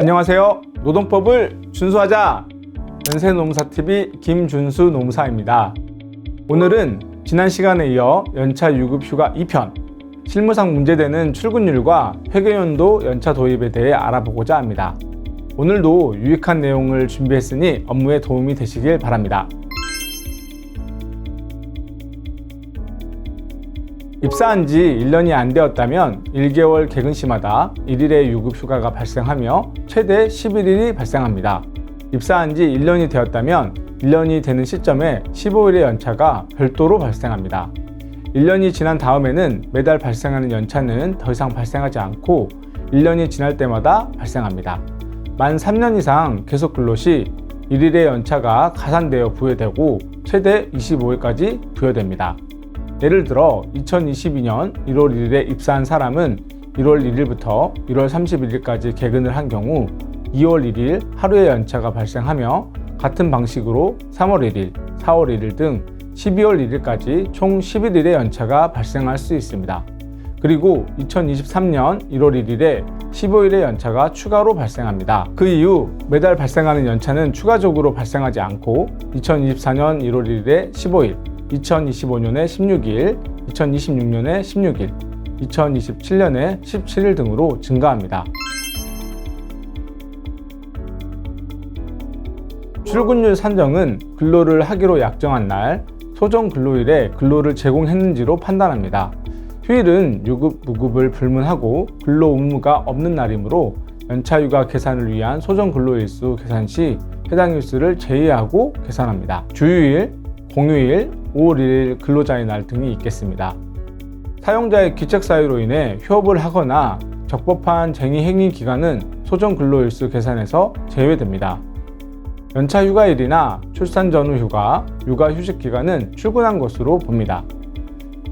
안녕하세요. 노동법을 준수하자. 연세농사TV 김준수 농사입니다. 오늘은 지난 시간에 이어 연차 유급 휴가 2편, 실무상 문제되는 출근율과 회계연도 연차 도입에 대해 알아보고자 합니다. 오늘도 유익한 내용을 준비했으니 업무에 도움이 되시길 바랍니다. 입사한 지 1년이 안 되었다면 1개월 개근 시마다 1일의 유급 휴가가 발생하며 최대 11일이 발생합니다. 입사한 지 1년이 되었다면 1년이 되는 시점에 15일의 연차가 별도로 발생합니다. 1년이 지난 다음에는 매달 발생하는 연차는 더 이상 발생하지 않고 1년이 지날 때마다 발생합니다. 만 3년 이상 계속 근로 시 1일의 연차가 가산되어 부여되고 최대 25일까지 부여됩니다. 예를 들어 2022년 1월 1일에 입사한 사람은 1월 1일부터 1월 31일까지 개근을 한 경우 2월 1일 하루의 연차가 발생하며 같은 방식으로 3월 1일, 4월 1일 등 12월 1일까지 총 11일의 연차가 발생할 수 있습니다. 그리고 2023년 1월 1일에 15일의 연차가 추가로 발생합니다. 그 이후 매달 발생하는 연차는 추가적으로 발생하지 않고 2024년 1월 1일에 15일, 2025년에 16일, 2026년에 16일, 2027년에 17일 등으로 증가합니다. 출근율 산정은 근로를 하기로 약정한 날, 소정 근로일에 근로를 제공했는지로 판단합니다. 휴일은 유급, 무급을 불문하고 근로 의무가 없는 날이므로 연차휴가 계산을 위한 소정 근로일수 계산 시 해당 일수를 제외하고 계산합니다. 주휴일, 공휴일, 5월 1일 근로자의 날 등이 있겠습니다. 사용자의 기책 사유로 인해 휴업을 하거나 적법한 쟁의 행위 기간은 소정 근로일수 계산에서 제외됩니다. 연차 휴가일이나 출산 전후 휴가, 육아 휴직 기간은 출근한 것으로 봅니다.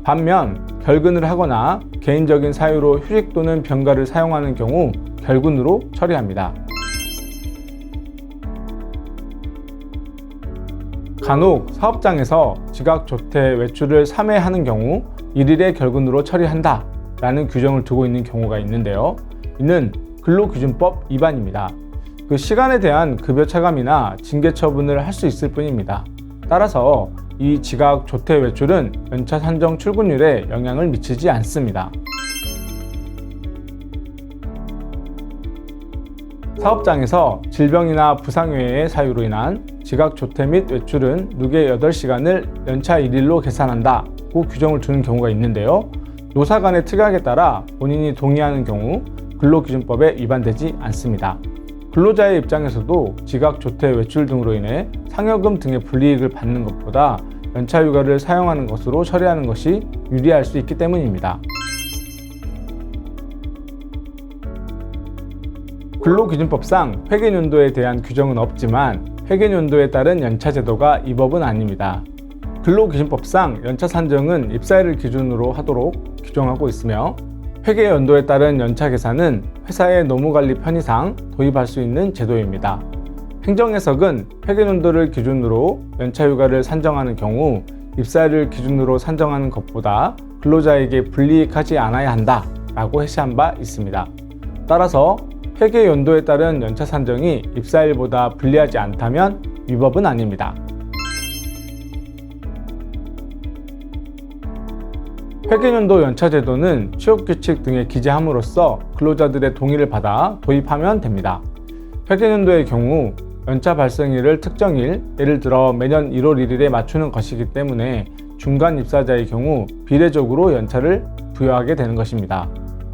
반면 결근을 하거나 개인적인 사유로 휴직 또는 병가를 사용하는 경우 결근으로 처리합니다. 간혹 사업장에서 지각 조퇴 외출을 3회 하는 경우 1일의 결근으로 처리한다 라는 규정을 두고 있는 경우가 있는데요. 이는 근로기준법 위반입니다. 그 시간에 대한 급여 차감이나 징계 처분을 할 수 있을 뿐입니다. 따라서 이 지각 조퇴 외출은 연차 산정 출근율에 영향을 미치지 않습니다. 사업장에서 질병이나 부상 외의 사유로 인한 지각 조퇴 및 외출은 누계 8시간을 연차 1일로 계산한다고 규정을 두는 경우가 있는데요. 노사 간의 특약에 따라 본인이 동의하는 경우 근로기준법에 위반되지 않습니다. 근로자의 입장에서도 지각 조퇴 외출 등으로 인해 상여금 등의 불이익을 받는 것보다 연차 휴가를 사용하는 것으로 처리하는 것이 유리할 수 있기 때문입니다. 근로기준법상 회계연도에 대한 규정은 없지만 회계연도에 따른 연차 제도가 이 법은 아닙니다. 근로기준법상 연차 산정은 입사일을 기준으로 하도록 규정하고 있으며 회계연도에 따른 연차 계산은 회사의 노무관리 편의상 도입할 수 있는 제도입니다. 행정해석은 회계연도를 기준으로 연차휴가를 산정하는 경우 입사일을 기준으로 산정하는 것보다 근로자에게 불이익하지 않아야 한다 라고 해시한 바 있습니다. 따라서 회계 연도에 따른 연차 산정이 입사일보다 불리하지 않다면 위법은 아닙니다. 회계연도 연차제도는 취업규칙 등에 기재함으로써 근로자들의 동의를 받아 도입하면 됩니다. 회계연도의 경우 연차 발생일을 특정일, 예를 들어 매년 1월 1일에 맞추는 것이기 때문에 중간 입사자의 경우 비례적으로 연차를 부여하게 되는 것입니다.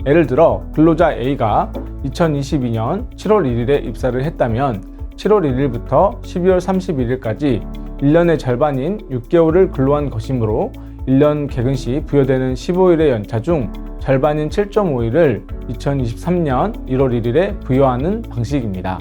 예를 들어 근로자 A가 2022년 7월 1일에 입사를 했다면 7월 1일부터 12월 31일까지 1년의 절반인 6개월을 근로한 것이므로 1년 개근 시 부여되는 15일의 연차 중 절반인 7.5일을 2023년 1월 1일에 부여하는 방식입니다.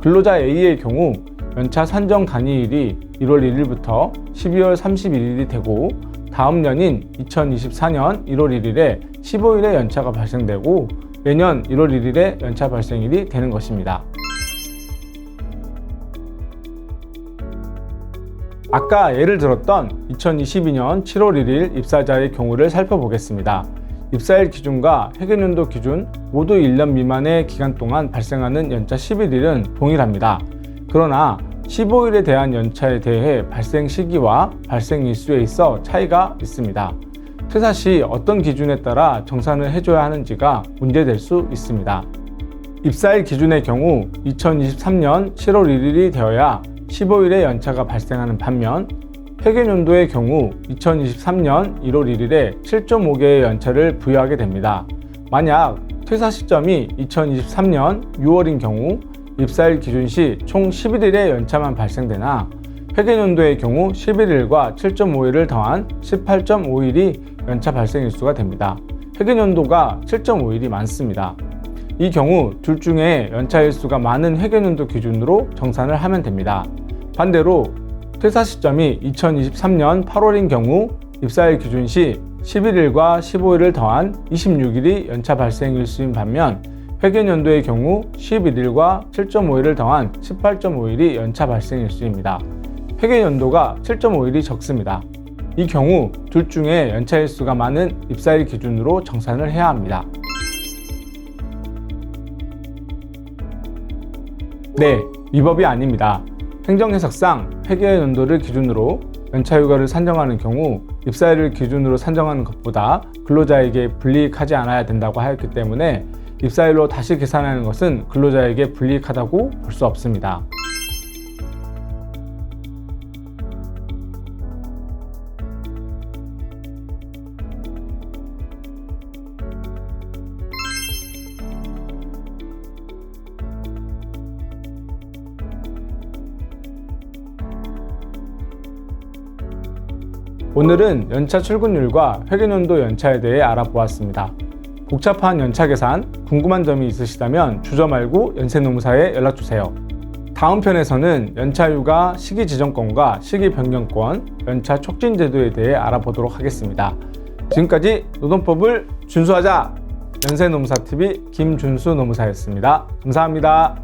근로자 A의 경우 연차 산정 단위일이 1월 1일부터 12월 31일이 되고 다음 년인 2024년 1월 1일에 15일의 연차가 발생되고 매년 1월 1일에 연차 발생일이 되는 것입니다. 아까 예를 들었던 2022년 7월 1일 입사자의 경우를 살펴보겠습니다. 입사일 기준과 회계연도 기준 모두 1년 미만의 기간 동안 발생하는 연차 11일은 동일합니다. 그러나 15일에 대한 연차에 대해 발생 시기와 발생 일수에 있어 차이가 있습니다. 퇴사 시 어떤 기준에 따라 정산을 해줘야 하는지가 문제될 수 있습니다. 입사일 기준의 경우 2023년 7월 1일이 되어야 15일의 연차가 발생하는 반면 회계연도의 경우 2023년 1월 1일에 7.5개의 연차를 부여하게 됩니다. 만약 퇴사 시점이 2023년 6월인 경우 입사일 기준 시 총 11일의 연차만 발생되나 회계연도의 경우 11일과 7.5일을 더한 18.5일이 연차 발생 일수가 됩니다. 회계 연도가 7.5일이 많습니다. 이 경우 둘 중에 연차 일수가 많은 회계 연도 기준으로 정산을 하면 됩니다. 반대로 퇴사 시점이 2023년 8월인 경우 입사일 기준 시 11일과 15일을 더한 26일이 연차 발생 일수인 반면 회계 연도의 경우 11일과 7.5일을 더한 18.5일이 연차 발생 일수입니다. 회계 연도가 7.5일이 적습니다. 이 경우 둘 중에 연차 일수가 많은 입사일 기준으로 정산을 해야 합니다. 네, 위법이 아닙니다. 행정해석상 회계의 연도를 기준으로 연차휴가를 산정하는 경우 입사일을 기준으로 산정하는 것보다 근로자에게 불이익하지 않아야 된다고 하였기 때문에 입사일로 다시 계산하는 것은 근로자에게 불이익하다고 볼 수 없습니다. 오늘은 연차 출근율과 회계연도 연차에 대해 알아보았습니다. 복잡한 연차 계산, 궁금한 점이 있으시다면 주저 말고 연세노무사에 연락주세요. 다음 편에서는 연차휴가 시기 지정권과 시기 변경권, 연차 촉진 제도에 대해 알아보도록 하겠습니다. 지금까지 노동법을 준수하자! 연세노무사TV 김준수 노무사였습니다. 감사합니다.